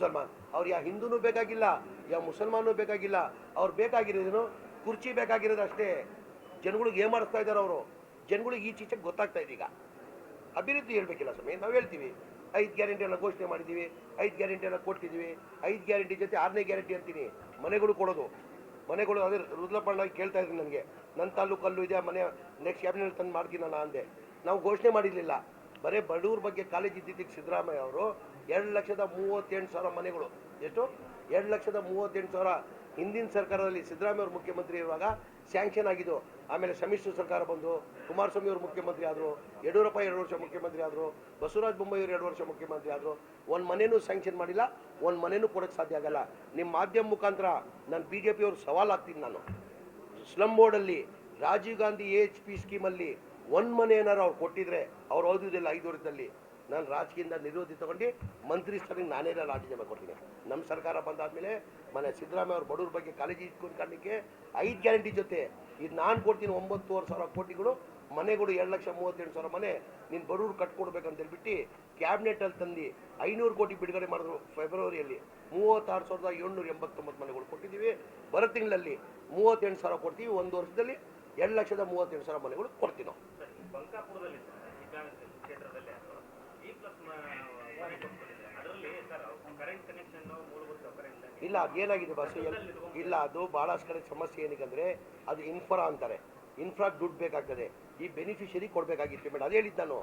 ಮುಸಲ್ಮಾನ್. ಅವ್ರು ಯಾವ ಹಿಂದೂನು ಬೇಕಾಗಿಲ್ಲ ಯಾವ ಮುಸಲ್ಮಾನು ಬೇಕಾಗಿಲ್ಲ, ಅವ್ರು ಬೇಕಾಗಿರೋದೇನು ಕುರ್ಚಿ ಬೇಕಾಗಿರೋದು ಅಷ್ಟೇ. ಜನಗಳಿಗೆ ಏನು ಮಾಡಿಸ್ತಾ ಇದ್ದಾರೆ ಅವರು? ಜನಗಳಿಗೆ ಈಚೀಚೆಗೆ ಗೊತ್ತಾಗ್ತಾ ಇದೆ ಈಗ. ಅಭಿವೃದ್ಧಿ ಹೇಳ್ಬೇಕಿಲ್ಲ ಸ್ವಾಮಿ, ನಾವು ಹೇಳ್ತೀವಿ. ಐದು ಗ್ಯಾರಂಟಿ ಎಲ್ಲ ಘೋಷಣೆ ಮಾಡಿದ್ದೀವಿ, ಐದು ಗ್ಯಾರಂಟಿ ಎಲ್ಲ ಕೊಟ್ಟಿದ್ದೀವಿ, ಐದು ಗ್ಯಾರಂಟಿ ಜೊತೆ ಆರನೇ ಗ್ಯಾರಂಟಿ ಅಂತೀನಿ. ಮನೆಗಳು ಕೊಡೋದು. ಮನೆಗಳು ಅದೇ ರುದ್ರಪಣ್ಣ ಕೇಳ್ತಾ ಇದ್ದೀನಿ ನನಗೆ ನನ್ನ ತಾಲೂಕಲ್ಲೂ ಇದೆ, ಮನೆ ನೆಕ್ಸ್ಟ್ ಕ್ಯಾಬಿನೆಟ್ ತಂದು ಮಾಡ್ತೀನಲ್ಲ ಅಂದೆ. ನಾವು ಘೋಷಣೆ ಮಾಡಿರಲಿಲ್ಲ. ಬರೀ ಬಡವ್ರ ಬಗ್ಗೆ ಕಾಲೇಜ್ ಇದ್ದಿದ್ದಕ್ಕೆ ಸಿದ್ದರಾಮಯ್ಯ ಅವರು ಎರಡು ಲಕ್ಷದ ಮೂವತ್ತೆಂಟು ಸಾವಿರ ಮನೆಗಳು. ಎಷ್ಟು? ಎರಡು ಲಕ್ಷದ ಮೂವತ್ತೆಂಟು ಸಾವಿರ. ಹಿಂದಿನ ಸರ್ಕಾರದಲ್ಲಿ ಸಿದ್ದರಾಮಯ್ಯ ಅವರು ಮುಖ್ಯಮಂತ್ರಿ ಇರುವಾಗ ಸ್ಯಾಂಕ್ಷನ್ ಆಗಿದ್ದು, ಆಮೇಲೆ ಸಮ್ಮಿಶ್ರ ಸರ್ಕಾರ ಬಂದು ಕುಮಾರಸ್ವಾಮಿ ಅವರು ಮುಖ್ಯಮಂತ್ರಿ ಆದರು, ಯಡಿಯೂರಪ್ಪ ಎರಡು ವರ್ಷ ಮುಖ್ಯಮಂತ್ರಿ ಆದರು, ಬಸವರಾಜ ಬೊಮ್ಮಾಯಿ ಅವರು ಎರಡು ವರ್ಷ ಮುಖ್ಯಮಂತ್ರಿ ಆದರು, ಒಂದು ಮನೆಯೂ ಸ್ಯಾಂಕ್ಷನ್ ಮಾಡಿಲ್ಲ, ಒಂದು ಮನೆಯೂ ಕೊಡೋಕ್ಕೆ ಸಾಧ್ಯ ಆಗಲ್ಲ. ನಿಮ್ಮ ಮಾಧ್ಯಮ ಮುಖಾಂತರ ನಾನು ಬಿ ಜೆ ಪಿಯವರು ಸವಾಲು ಆಗ್ತೀನಿ ನಾನು. Slum ಬೋರ್ಡಲ್ಲಿ Rajiv Gandhi A H P ಸ್ಕೀಮಲ್ಲಿ ಒಂದು ಮನೆ ಏನಾರು ಅವ್ರು ಕೊಟ್ಟಿದ್ರೆ ಅವ್ರು ಓದಿದ್ದಿಲ್ಲ ಐದು ವರ್ಷದಲ್ಲಿ, ನಾನು ರಾಜಕೀಯದಿಂದ ನಿರೋಧಿ ತಗೊಂಡು ಮಂತ್ರಿ ಸ್ಥಾನಕ್ಕೆ ನಾನೇ ರಾಜೀನಾಮೆ ಕೊಡ್ತೀನಿ. ನಮ್ಮ ಸರ್ಕಾರ ಬಂದಾದ್ಮೇಲೆ ಮನೆ ಸಿದ್ದರಾಮಯ್ಯ ಅವ್ರ ಬಡವ್ರ ಬಗ್ಗೆ ಕಾಲೇಜಿ ಇಟ್ಕೊಂಡು ಕಾಣಲಿಕ್ಕೆ ಐದು ಗ್ಯಾರಂಟಿ ಜೊತೆ ಇದು ನಾನು ಕೊಡ್ತೀನಿ ಒಂಬತ್ತುವರೆ ಸಾವಿರ ಕೋಟಿಗಳು, ಮನೆಗಳು ಎರಡು ಲಕ್ಷ ಮೂವತ್ತೆಂಟು ಸಾವಿರ ಮನೆ ನೀನು ಬಡವ್ರು ಕಟ್ಕೊಡ್ಬೇಕಂತ ಹೇಳ್ಬಿಟ್ಟು ಕ್ಯಾಬಿನೆಟಲ್ಲಿ ತಂದು ಐನೂರು ಕೋಟಿ ಬಿಡುಗಡೆ ಮಾಡಿದ್ರು ಫೆಬ್ರವರಿಯಲ್ಲಿ ಮೂವತ್ತಾರು ಸಾವಿರದ ಏಳ್ನೂರ ಎಂಬತ್ತೊಂಬತ್ತು ಮನೆಗಳು ಕೊಟ್ಟಿದ್ದೀವಿ. ಬರೋ ತಿಂಗಳಲ್ಲಿ ಮೂವತ್ತೆಂಟು ಸಾವಿರ ಕೊಡ್ತೀವಿ. ಒಂದು ವರ್ಷದಲ್ಲಿ ಎರಡು ಲಕ್ಷದ ಮೂವತ್ತೆಂಟು ಸಾವಿರ ಮನೆಗಳು ಕೊಡ್ತೀವಿ ನಾವು. ಬಂಕಾಪುರದಲ್ಲಿ ಕ್ಷೇತ್ರದಲ್ಲಿ ಜಿ ಪ್ಲಸ್ ಮನೆ ಕೊಟ್ಬಿಟ್ಟಿದ್ದಾರೆ ಅದರಲ್ಲಿ ಸರ್ ಕರೆಂಟ್ ಕನೆಕ್ಷನ್ ಮೂಲಭೂತ ಸೌಕರ್ಯ ಇಲ್ಲ ಇಲ್ಲ ಅದೇನಾಗಿದೆ ಬಸ್ ಇಲ್ಲ ಅದು ಭಾಳಷ್ಟು ಕಡೆ ಸಮಸ್ಯೆ ಏನಕ್ಕಂದ್ರೆ ಅದು ಇನ್ಫ್ರಾ ಅಂತಾರೆ. ಇನ್ಫ್ರಾ ದುಡ್ಡು ಬೇಕಾಗ್ತದೆ. ಈ ಬೆನಿಫಿಷರಿ ಕೊಡಬೇಕಾಗಿತ್ತು ಮೇಡಮ್ ಅದೇ ಹೇಳಿದ್ದು ನಾನು.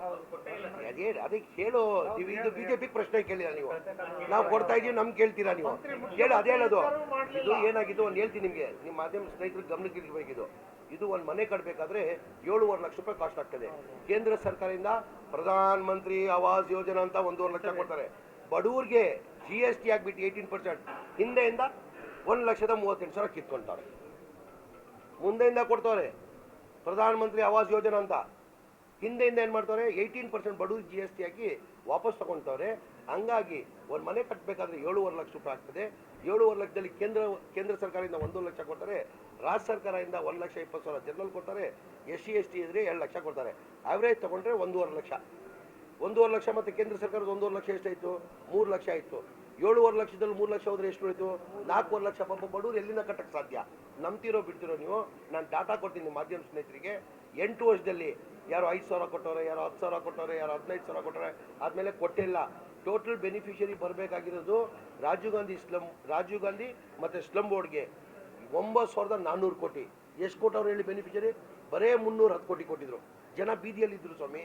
ಅದೇ ಅದೇ ಕೇಳು ನೀವು ಇದು ಬಿಜೆಪಿ ಪ್ರಶ್ನೆ ಕೇಳಿಲ್ಲ ನೀವು. ನಾವು ಕೊಡ್ತಾ ಇದೀವಿ ನಮ್ಗೆ ಕೇಳ್ತೀರಾ ನೀವು? ಕೇಳು ಅದೇ ಹೇಳೋದು. ಇದು ಏನಾಗಿದ್ದು ಒಂದು ಹೇಳ್ತೀನಿ ನಿಮಗೆ. ನಿಮ್ಮ ಮಾಧ್ಯಮ ಸ್ನೇಹಿತರು ಗಮನಕ್ಕೆ ಇರಬೇಕಿದು ಇದು ಒಂದು ಮನೆ ಕಟ್ಟಬೇಕಾದ್ರೆ ಏಳುವರೆ ಲಕ್ಷ ರೂಪಾಯಿ ಕಾಸ್ಟ್ ಆಗ್ತದೆ. ಕೇಂದ್ರ ಸರ್ಕಾರದಿಂದ ಪ್ರಧಾನ ಮಂತ್ರಿ ಆವಾಸ್ ಯೋಜನಾ ಅಂತ ಒಂದೂವರೆ ಲಕ್ಷ ಕೊಡ್ತಾರೆ. ಬಡವರಿಗೆ ಜಿ ಎಸ್ ಟಿ ಆಗಿಬಿಟ್ಟು ಏಯ್ಟೀನ್ ಪರ್ಸೆಂಟ್ ಹಿಂದೆಯಿಂದ ಒಂದು ಲಕ್ಷದ ಮೂವತ್ತೆಂಟು ಸಾವಿರ ಕಿತ್ಕೊಂತಾರೆ. ಮುಂದೆಯಿಂದ ಕೊಡ್ತಾರೆ. ಪ್ರಧಾನ ಮಂತ್ರಿ ಆವಾಸ್ ಯೋಜನಾ ಅಂತ. ಹಿಂದೆಯಿಂದ ಏನು ಮಾಡ್ತಾರೆ? ಏಯ್ಟೀನ್ ಪರ್ಸೆಂಟ್ ಬಡವರು ಜಿ ಎಸ್ ಟಿ ಹಾಕಿ ವಾಪಸ್ ತಗೊಳ್ತವ್ರೆ ಹಂಗಾಗಿ ಒಂದು ಮನೆ ಕಟ್ಟಬೇಕಾದ್ರೆ ಏಳುವರೆ ಲಕ್ಷ ರೂಪಾಯಿ ಆಗ್ತದೆ. ಏಳುವರೆ ಲಕ್ಷದಲ್ಲಿ ಕೇಂದ್ರ ಕೇಂದ್ರ ಸರ್ಕಾರದಿಂದ ಒಂದೂವರೆ ಲಕ್ಷ ಕೊಡ್ತಾರೆ. ರಾಜ್ಯ ಸರ್ಕಾರದಿಂದ ಒಂದು ಲಕ್ಷ ಇಪ್ಪತ್ತು ಸಾವಿರ ಜನರಲ್ ಕೊಡ್ತಾರೆ, ಎಸ್ ಸಿ, ಎಸ್ ಟಿ ಇದ್ರೆ ಎರಡು ಲಕ್ಷ ಕೊಡ್ತಾರೆ. ಆವ್ರೇಜ್ ತಗೊಂಡ್ರೆ ಒಂದೂವರೆ ಲಕ್ಷ. ಒಂದೂವರೆ ಲಕ್ಷ ಮತ್ತು ಕೇಂದ್ರ ಸರ್ಕಾರದ ಒಂದೂವರೆ ಲಕ್ಷ ಎಷ್ಟಾಯಿತು? ಮೂರು ಲಕ್ಷ ಆಯಿತು. ಏಳುವರೆ ಲಕ್ಷದಲ್ಲಿ ಮೂರು ಲಕ್ಷ ಹೋದ್ರೆ ಎಷ್ಟು ಉಳಿತು? ನಾಲ್ಕೂವರೆ ಲಕ್ಷ ಪಾಪ ಬಡವರು ಎಲ್ಲಿಂದ ಕಟ್ಟಕ್ಕೆ ಸಾಧ್ಯ? ನಂಬ್ತಿರೋ ಬಿಡ್ತಿರೋ ನೀವು, ನಾನು ಡಾಟಾ ಕೊಡ್ತೀನಿ ಮಾಧ್ಯಮ ಸ್ನೇಹಿತರಿಗೆ. ಎಂಟು ವರ್ಷದಲ್ಲಿ ಯಾರು ಐದು ಸಾವಿರ ಕೊಟ್ಟವ್ರೆ, ಯಾರು ಹತ್ತು ಸಾವಿರ ಕೊಟ್ಟವ್ರೆ, ಯಾರು ಹದಿನೈದು ಸಾವಿರ ಕೊಟ್ಟರೆ ಆದಮೇಲೆ ಕೊಟ್ಟಿಲ್ಲ ಟೋಟಲ್ ಬೆನಿಫಿಷರಿ ಬರಬೇಕಾಗಿರೋದು ರಾಜೀವ್ ಗಾಂಧಿ ಸ್ಲಮ್ ರಾಜೀವ್ ಗಾಂಧಿ ಮತ್ತು ಸ್ಲಮ್ ಬೋರ್ಡ್ಗೆ ಒಂಬತ್ತು ಸಾವಿರದ ನಾನ್ನೂರು ಕೋಟಿ. ಎಷ್ಟು ಕೊಟ್ಟವ್ರು ಹೇಳಿ ಬೆನಿಫಿಷರಿ ಬರೇ ಮುನ್ನೂರು ಹತ್ತು ಕೋಟಿ ಕೊಟ್ಟಿದ್ರು. ಜನ ಬೀದಿಯಲ್ಲಿದ್ದರು ಸ್ವಾಮಿ.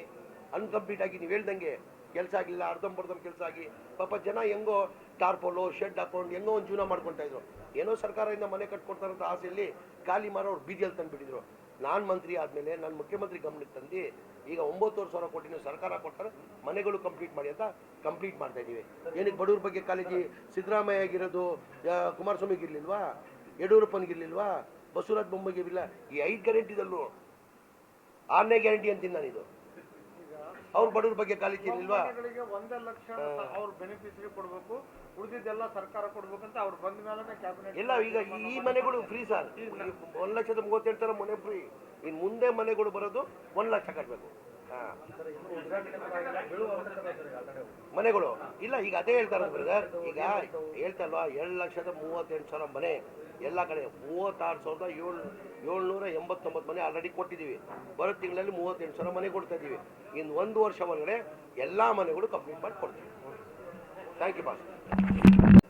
ಅನ್ಕಂಪ್ಲೀಟ್ ಆಗಿ ನೀವು ಹೇಳ್ದಂಗೆ ಕೆಲಸ ಆಗಿಲ್ಲ ಅರ್ಧಂಬರ್ಧಂ ಕೆಲಸ ಆಗಿ. ಪಾಪ ಜನ ಹೆಂಗೋ ಟಾರ್ಪೋಲು ಶೆಡ್ ಹಾಕೊಂಡು ಹೆಂಗೋ ಒಂದು ಜೀವನ ಮಾಡ್ಕೊತಾ ಇದ್ರು. ಏನೋ ಸರ್ಕಾರದಿಂದ ಮನೆ ಕಟ್ಕೊಡ್ತಾರಂತ ಆಸೆಯಲ್ಲಿ ಖಾಲಿ ಮಾರೋರು ಬೀದಿಯಲ್ಲಿ ತಂದುಬಿಟ್ಟಿದ್ರು. ನಾನು ಮಂತ್ರಿ ಆದಮೇಲೆ ನಾನು ಮುಖ್ಯಮಂತ್ರಿ ಗಮನಕ್ಕೆ ತಂದು ಈಗ ಒಂಬತ್ತುವರೆ ಸಾವಿರ ಕೋಟಿನ ಸರ್ಕಾರ ಕೊಡ್ತಾರೆ. ಮನೆಗಳು ಕಂಪ್ಲೀಟ್ ಮಾಡಿ ಅಂತ ಕಂಪ್ಲೀಟ್ ಮಾಡ್ತಾ ಇದ್ದೀವಿ ಏನಕ್ಕೆ ಬಡವ್ರ ಬಗ್ಗೆ ಕಾಲೇಜಿ ಸಿದ್ದರಾಮಯ್ಯ ಆಗಿರೋದು ಕುಮಾರಸ್ವಾಮಿಗಿರ್ಲಿಲ್ವಾ ಯಡಿಯೂರಪ್ಪನಿಗಿರ್ಲಿಲ್ವಾ ಬಸವರಾಜ ಬೊಮ್ಮಿಗಿರಲಿಲ್ಲ ಈ ಐದು ಗ್ಯಾರಂಟಿದಲ್ಲೂ ಆರನೇ ಗ್ಯಾರಂಟಿ ಅಂತೀನಿ ನಾನಿದು. ಅವ್ರ ಬಡವ್ರ ಬಗ್ಗೆ ಮನೆಗಳಿಗೆ ಒಂದೇ ಲಕ್ಷ ಅವ್ರ ಬೆನಿಫಿಷರಿ ಕೊಡ್ಬೇಕು. ಉಳಿದಿದ್ದೆಲ್ಲ ಸರ್ಕಾರ ಕೊಡ್ಬೇಕಂತ ಅವ್ರು ಬಂದ ಮೇಲೆ ಕ್ಯಾಬಿನೆಟ್ ಇಲ್ಲ ಈಗ ಈ ಮನೆಗಳು ಫ್ರೀ ಸರ್. ಒಂದ್ ಲಕ್ಷದ ಮೂವತ್ತೆಂಟು ತರ ಮನೆ ಫ್ರೀ ಇನ್ ಮುಂದೆ ಮನೆಗಳು ಬರೋದು ಒಂದ್ ಲಕ್ಷ ಕಟ್ಟಬೇಕು ಹಾಂ ಮನೆಗಳು. ಇಲ್ಲ, ಈಗ ಅದೇ ಹೇಳ್ತಾರೆ ಬ್ರದರ್ ಈಗ ಹೇಳ್ತಲ್ವಾ ಎರಡು ಲಕ್ಷದ ಮೂವತ್ತೆಂಟು ಸಾವಿರ ಮನೆ. ಎಲ್ಲ ಕಡೆ ಮೂವತ್ತಾರು ಸಾವಿರದ ಏಳು, ಏಳ್ನೂರ ಎಂಬತ್ತೊಂಬತ್ತು ಮನೆ ಆಲ್ರೆಡಿ ಕೊಟ್ಟಿದ್ದೀವಿ. ಬರೋ ತಿಂಗಳಲ್ಲಿ ಮೂವತ್ತೆಂಟು ಸಾವಿರ ಮನೆ ಕೊಡ್ತಾ ಇದ್ದೀವಿ. ಇನ್ನು ಒಂದು ವರ್ಷ ಒಳಗಡೆ ಎಲ್ಲ ಮನೆಗಳು ಕಂಪ್ಲೀಟ್ ಮಾಡಿ ಕೊಡ್ತೀವಿ. ಥ್ಯಾಂಕ್ ಯು ಬಾಸ್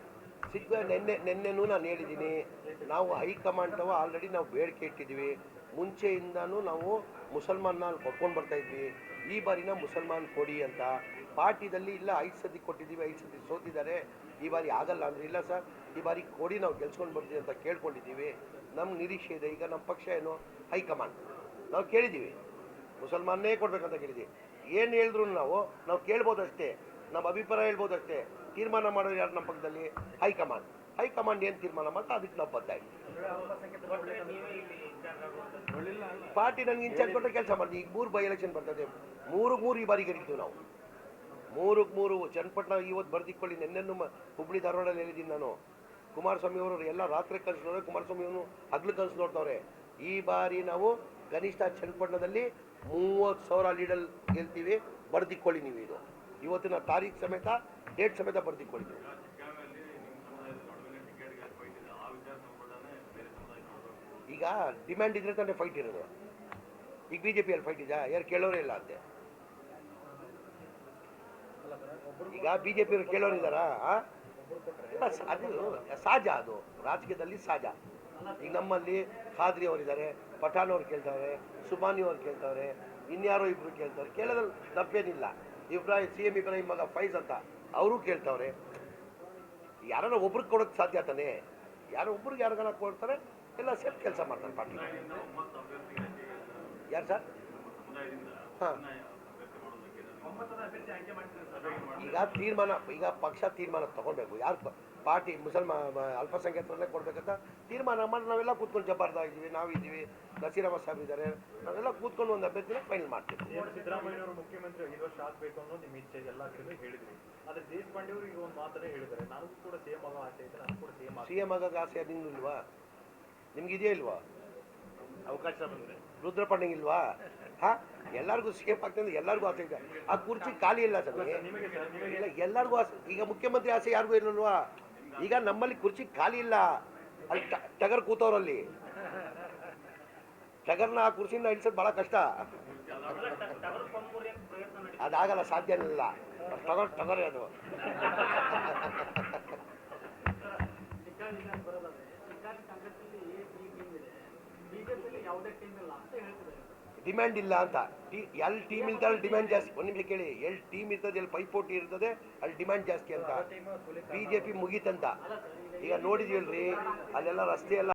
ಸಿಕ್ಕ ನಿನ್ನೆ, ನಿನ್ನೆನೂ ನಾನು ಹೇಳಿದ್ದೀನಿ, ನಾವು ಹೈಕಮಾಂಡ್ ಆಲ್ರೆಡಿ ನಾವು ಬೇಡಿಕೆ ಇಟ್ಟಿದ್ದೀವಿ. ಮುಂಚೆಯಿಂದನೂ ನಾವು ಮುಸಲ್ಮಾನ್ನ ಅಲ್ಲಿ ಕೊಟ್ಕೊಂಡು ಬರ್ತಾ ಇದ್ವಿ. ಈ ಬಾರಿನ ಮುಸಲ್ಮಾನ್ ಕೊಡಿ ಅಂತ. ಪಾರ್ಟಿದಲ್ಲಿ ಇಲ್ಲ, ಐದು ಸತಿ ಕೊಟ್ಟಿದ್ದೀವಿ, ಐದು ಸತಿ ಸೋತಿದ್ದಾರೆ. ಈ ಬಾರಿ ಆಗಲ್ಲ ಅಂದ್ರೆ ಇಲ್ಲ ಸರ್. ಈ ಬಾರಿ ಕೊಡಿ ನಾವು ಗೆಲ್ಸ್ಕೊಂಡು ಬರ್ತೀವಿ ಅಂತ ಕೇಳ್ಕೊಂಡಿದ್ದೀವಿ. ನಮ್ಮ ನಿರೀಕ್ಷೆ ಇದೆ. ಈಗ ನಮ್ಮ ಪಕ್ಷ ಏನು? ಹೈಕಮಾಂಡ್. ನಾವು ಕೇಳಿದ್ದೀವಿ. ಮುಸಲ್ಮಾನ್ನೇ ಕೊಡಬೇಕಂತ ಕೇಳಿದ್ದೀವಿ. ಏನು ಹೇಳಿದ್ರು ನಾವು? ನಾವು ಕೇಳ್ಬೋದಷ್ಟೇ. ನಮ್ಮ ಅಭಿಪ್ರಾಯ ಹೇಳ್ಬೋದಷ್ಟೇ. ತೀರ್ಮಾನ ಮಾಡೋದು ಯಾರು ನಮ್ಮ ಪಕ್ಕದಲ್ಲಿ? ಹೈಕಮಾಂಡ್. ಹೈಕಮಾಂಡ್ ಏನು ತೀರ್ಮಾನ ಮಾಡ್ತಾ? ಅದಕ್ಕೆ ನಾವು ಬದ್ಧ ಪಾರ್ಟಿ ನನಗೆ ಇನ್ಚಾರ್ಜ್ ಕೊಟ್ಟರೆ ಕೆಲಸ ಮಾಡ್ತೀವಿ ಈಗ ಮೂರು ಬೈ ಎಲೆಕ್ಷನ್ ಬರ್ತದೆ. ಮೂರು ಮೂರು ಈ ಬಾರಿ ಗೆಲ್ತೀವಿ ನಾವು. ಮೂರಕ್ಕೆ ಮೂರು ಚನ್ನಪಟ್ಟಣ ಇವತ್ತು ಬರ್ದಿಕ್ಕೊಳ್ಳಿ ನಿನ್ನೆನ್ನು ಹುಬ್ಳಿ ಧಾರವಾಡಲ್ಲಿ ಹೇಳಿದ್ದೀನಿ ನಾನು. ಕುಮಾರಸ್ವಾಮಿ ಅವರು ಎಲ್ಲ ರಾತ್ರಿ ಕನಸು ನೋಡ್ರೆ ಕುಮಾರಸ್ವಾಮಿ ಅವರು ಹಗ್ಲು ಕನಸು ನೋಡ್ತಾವ್ರೆ. ಈ ಬಾರಿ ನಾವು ಕನಿಷ್ಠ ಚನ್ನಪಟ್ಟಣದಲ್ಲಿ ಮೂವತ್ತು ಸಾವಿರ ಲೀಡಲ್ ಗೆಲ್ತೀವಿ. ಬರ್ದಿಕ್ಕೊಳ್ಳಿ ನೀವು ಇದು. ಇವತ್ತಿನ ತಾರೀಖು ಸಮೇತ ಡೇಟ್ ಸಮೇತ ಬರೆದಿಕೊಂಡಿದ್ದೇವೆ ಈಗ ಡಿಮ್ಯಾಂಡ್ ಇದ್ರೆ ತಾನೇ ಫೈಟ್ ಇರೋದು. ಈಗ ಬಿ ಜೆ ಪಿಯಲ್ಲಿ ಫೈಟ್ ಇದೆಯಾ? ಯಾರು ಕೇಳೋರೇ ಇಲ್ಲ ಅಂತೆ. ಈಗ ಬಿ ಜೆ ಪಿಯವ್ರು ಕೇಳೋರಿದ್ದಾರಾ ಅದು ಸಹಜ ಅದು. ರಾಜಕೀಯದಲ್ಲಿ ಸಹಜ. ಈಗ ನಮ್ಮಲ್ಲಿ ಖಾದ್ರಿ ಅವರಿದ್ದಾರೆ ಪಠಾಣ್ ಅವ್ರು ಕೇಳ್ತಾವ್ರೆ ಸುಬಾನಿ ಅವ್ರು ಕೇಳ್ತಾವ್ರೆ ಇನ್ಯಾರೋ ಇಬ್ರು ಕೇಳ್ತಾರೆ. ಕೇಳೋದ್ರಲ್ಲಿ ತಪ್ಪೇನಿಲ್ಲ. ಇಬ್ರಾಹಿಂ ಸಿ ಎಂ ಇಬ್ರಾಹಿಂ ಮಗ ಫೈಜ್ ಅಂತ ಅವರು ಕೇಳ್ತಾವ್ರೆ ಯಾರನ್ನ ಒಬ್ರಿಗೆ ಕೊಡೋಕ್ಕೆ ಸಾಧ್ಯ ತಾನೆ ಯಾರೋ ಒಬ್ರಿಗೆ ಯಾರಿಗಾನ ಕೊಡ್ತಾರೆ? ಎಲ್ಲ ಸೇರಿ ಕೆಲಸ ಮಾಡ್ತಾರೆ ಪಾರ್ಟಿ. ಯಾರು ಸರ್? ಹಾಂ. ಈಗ ತೀರ್ಮಾನ ಈಗ ಪಕ್ಷ ತೀರ್ಮಾನ ತಗೊಳ್ಬೇಕು. ಯಾರು ಪಾರ್ಟಿ ಮುಸಲ್ಮಾ ಅಲ್ಪಸಂಖ್ಯಾತರಲ್ಲೇ ಅಲ್ಪಸಂಖ್ಯಾತರನ್ನೇ ಕೊಡ್ಬೇಕಂತ ತೀರ್ಮಾನ ಮಾಡಿ ನಾವೆಲ್ಲ ಕೂತ್ಕೊಂಡು ಜಬ್ಬಾರ್ದ ಇದ್ದೀವಿ ನಾವಿದ್ದೀವಿ ನಸೀರಾಮ ಸಾಹೇಬ್ ಇದ್ದಾರೆ ನಾವೆಲ್ಲ ಕೂತ್ಕೊಂಡು ಒಂದು ಅಭ್ಯರ್ಥಿನ ಫೈನಲ್ ಮಾಡ್ತೀವಿ. ಸಿಎಂ ಸಿದ್ದರಾಮಯ್ಯನವರು ಮುಖ್ಯಮಂತ್ರಿ ಈ ವರ್ಷ ಆಗ್ಬೇಕು ಅನ್ನೋ ನಿಮ್ಮ ಇಚ್ಛೆ ಎಲ್ಲ ಕಡೆ ಹೇಳಿದ್ರಿ. ಆದ್ರೆ ದೇಶಪಾಂಡೆ ಅವರು ಈಗ ಒಂದು ಮಾತನ್ನೇ ಹೇಳಿದ್ದಾರೆ. ನಾನು ಕೂಡ ಸೇಮ್ ಆಗೋ ಆಸೆ ಇದೆ ನನಗೂ ಕೂಡ ಸೇಮ್ ಸಿ ಎಂ ಆಗೋಕೆ ಆಸೆ ನಿಮ್ಗೆ ಇಲ್ವಾ? ನಿಮ್ಗಿದೆಯಾ ಇಲ್ವಾ? ಅವಕಾಶ ಬಂದ್ರೆ. ರುದ್ರಪಣ್ಣಂಗೆ ಇಲ್ವಾ ಹಾ? ಎಲ್ಲರಿಗೂ ಸೇಫ್ ಆಗ್ತದೆ ಎಲ್ಲರಿಗೂ ಆಸೆ ಇದೆ. ಆ ಕುರ್ಚಿ ಖಾಲಿ ಇಲ್ಲ ನಿಮಗೆ ಇಲ್ಲ ಎಲ್ಲರಿಗೂ ಆಸೆ. ಈಗ ಮುಖ್ಯಮಂತ್ರಿ ಆಸೆ ಯಾರಿಗೂ ಇರಲ್ವಾ ಈಗ ನಮ್ಮಲ್ಲಿ ಕುರ್ಚಿ ಖಾಲಿ ಇಲ್ಲ. ಅಲ್ಲಿ ಟಗರ್ ಕೂತವ್ರಲ್ಲಿ. ಟಗರ್ನ ಆ ಕುರ್ಚಿಯಿಂದ ಇಳಿಸೋದು ಭಾಳ ಕಷ್ಟ. ಅದಾಗಲ್ಲ ಸಾಧ್ಯ ಇಲ್ಲ. ಟಗರ್ ಟಗರ್ ಅದು ಚಿಕ್ಕಾಡಿ ವಿಧಾನ ಬರೋದಾದ್ರೆ ಚಿಕ್ಕಾಡಿ ಕಾಂಗ್ರೆಸ್ಸಲ್ಲಿ ಈ ಟೀಮ್ ಇದೆ ಬಿಜೆಪಿಯಲ್ಲಿ ಯಾವುದೇ ಟೀಮ್ ಇಲ್ಲ ಅಂತ ಹೇಳ್ತಿದ್ದಾರೆ ಡಿಮ್ಯಾಂಡ್ ಇಲ್ಲ ಅಂತ ಟಿ ಎಲ್ಲಿ ಟೀಮ್ ಇರ್ತದೆ ಡಿಮ್ಯಾಂಡ್ ಜಾಸ್ತಿ. ಒಂದು ನಿಮಿಷ ಕೇಳಿ. ಎಲ್ಲಿ ಟೀಮ್ ಇರ್ತದೆ ಎಲ್ಲಿ ಪೈಪೋಟಿ ಇರ್ತದೆ ಅಲ್ಲಿ ಡಿಮ್ಯಾಂಡ್ ಜಾಸ್ತಿ ಅಂತ. ಬಿ ಜೆ ಪಿ ಮುಗೀತಂತ. ಈಗ ನೋಡಿದೀವಲ್ರಿ ಅಲ್ಲೆಲ್ಲ ರಸ್ತೆ ಎಲ್ಲ